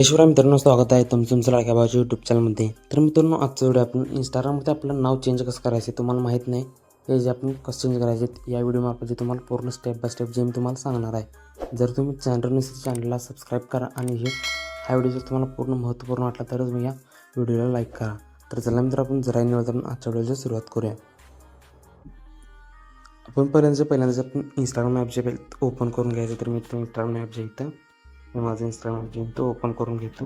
ईश्वरा मित्रांनो स्वागत आहे तुमचं तुमचं लाडक्या भावाच्या यूट्यूब चॅनलमध्ये तर मित्रांनो आजचा व्हिडिओ आपण इंस्टाग्राममध्ये आपलं नाव चेंज कसं करायचं तुम्हाला माहीत नाही. हे जे आपण कसं चेंज करायचे या व्हिडिओमार्फत जे तुम्हाला पूर्ण स्टेप बाय स्टेप जे मी तुम्हाला सांगणार आहे. जर तुम्ही चॅनल नसेल चॅनलला सबस्क्राईब करा आणि हे हा व्हिडिओ जर तुम्हाला पूर्ण महत्त्वपूर्ण वाटला तरच मी या व्हिडिओला लाईक करा. तर चला मित्र आपण जरा निवडता आजच्या व्हिडिओची सुरुवात करूया. आपण पहिल्यांदा पहिल्यांदा आपण इंस्टाग्राम ॲप जे ओपन करून घ्यायचं तर मी इंस्टाग्राम ॲप जे इथं मी माझं इंस्टाग्राम जे तो ओपन करून घेतो.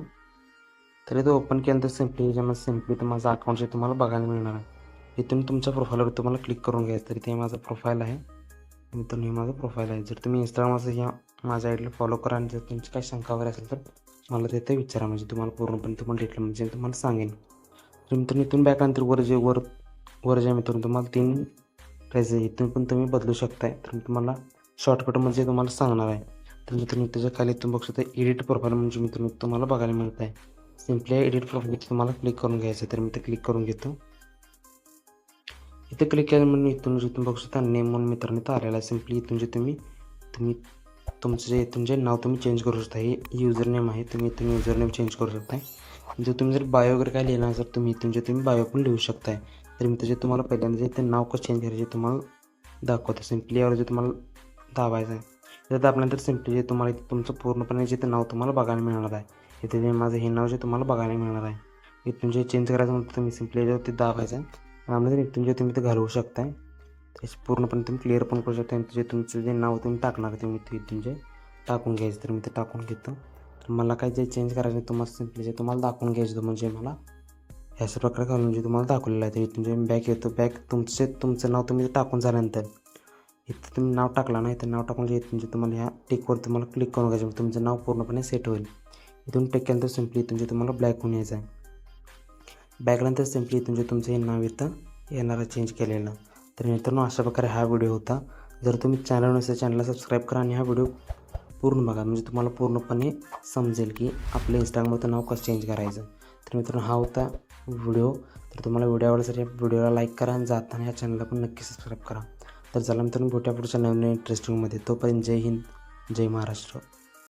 तरी तो ओपन केल्यानंतर सिम्पली याच्यामध्ये सिम्पली तर माझं अकाउंट जे तुम्हाला बघायला मिळणार आहे. इथून तुमच्या प्रोफाईलवर तुम्हाला क्लिक करून घ्यायचं तरी ते माझं प्रोफाईल आहे. मित्रांनो हे माझं प्रोफाईल आहे. जर तुम्ही इंस्टाग्रामचं या माझ्या आयडीला फॉलो करा आणि जर तुमची काही शंका वगैरे असेल तर मला तिथे विचारा. म्हणजे तुम्हाला पूर्णपणे तुम्हाला डिटेल म्हणजे तुम्हाला सांगेन. तर मित्रांनो इथून बॅक अंतर वर जे वर वर जे मित्रांनो तुम्हाला तीन प्राइस इथून पण तुम्ही बदलू शकताय. तर तुम्हाला शॉर्टकट म्हणजे तुम्हाला सांगणार आहे. तर मित्रांनो त्याच्याखाली तुम्ही बघू शकता एडिट प्रोफाईल म्हणजे मित्रांनो तुम्हाला बघायला मिळत आहे सिम्पली एडिट प्रोफाईल तुम्हाला क्लिक करून घ्यायचं तर मी ते क्लिक करून घेतो. इथं क्लिक केलं म्हणून इथून जे तुम्ही बघू शकता नेम म्हणून मित्रांनो इथं आलेला आहे. सिम्पली इथून जे तुम्ही तुम्ही तुमचं जे इथून जे नाव तुम्ही चेंज करू शकता. हे युजर नेम आहे. तुम्ही इथून युजर नेम चेंज करू शकता जर तुम्ही जर बायो वगैरे काय लिहिलं असेल तुम्ही इथून जे तुम्ही बायो पण लिहू शकताय. तर मी त्याचे तुम्हाला पहिल्यांदा जे ते नाव कसं चेंज करायचे तुम्हाला दाखवतो सिम्पली यावर जे तुम्हाला दाबायचं आहे तर दाबल्यानंतर सिम्पली जे तुम्हाला इथे तुमचं पूर्णपणे जे नाव तुम्हाला बघायला मिळणार आहे. इथे जे माझं हे नाव जे तुम्हाला बघायला मिळणार आहे. इथून जे चेंज करायचं म्हणतो तुम्ही सिम्पली याच्यावरती दाबायचं आहे. त्यामध्ये इथून जे तुम्ही ते घालवू शकताय त्याचे पूर्णपणे तुम्ही क्लिअर पण करू शकता जे तुमचं जे नाव तुम्ही टाकणार तुम्ही ते इथून जे टाकून घ्यायचं तर मी ते टाकून घेतो. तर मला काय जे चेंज करायचं तुम्हाला सिम्पली जे तुम्हाला दाखवून घ्यायचं म्हणजे मला ह्याच प्रकारे घालून जे तुम्हाला दाखवलेलं आहे. तर इथून जे बॅक येतो बॅक तुमचे तुमचं नाव तुम्ही टाकून झाल्यानंतर इथं तुम्ही नाव टाकला ना इथं नाव टाकून जे इथून तुम्हाला ह्या टिकवर तुम्हाला क्लिक करून घ्यायचं म्हणजे तुमचं नाव पूर्णपणे सेट होईल. इथून टेक केल्यानंतर सिम्पली तुमचे तुम्हाला ब्लॅक होऊन यायचं आहे. बॅकल्यानंतर सिम्पली तुमचे तुमचं हे नाव इथं येणारं चेंज केलेलं. तर मित्रांनो अशा प्रकारे हा व्हिडिओ होता. जर तुम्ही चॅनल नसेल चॅनलला सबस्क्राईब करा आणि हा व्हिडिओ पूर्ण बघा. म्हणजे तुम्हाला पूर्णपणे समजेल की आपलं इंस्टाग्रामवरचं नाव कसं चेंज करायचं. तर मित्रांनो हा होता व्हिडिओ तर तुम्हाला व्हिडिओ आवडल्यासाठी या व्हिडिओला लाईक करा आणि जाताना या चॅनलला पण नक्की सबस्क्राईब करा. तर चला मित्रांनो भेटूया पुढच्या नवीन इंटरेस्टिंगमध्ये तोपर्यंत जय हिंद जय महाराष्ट्र.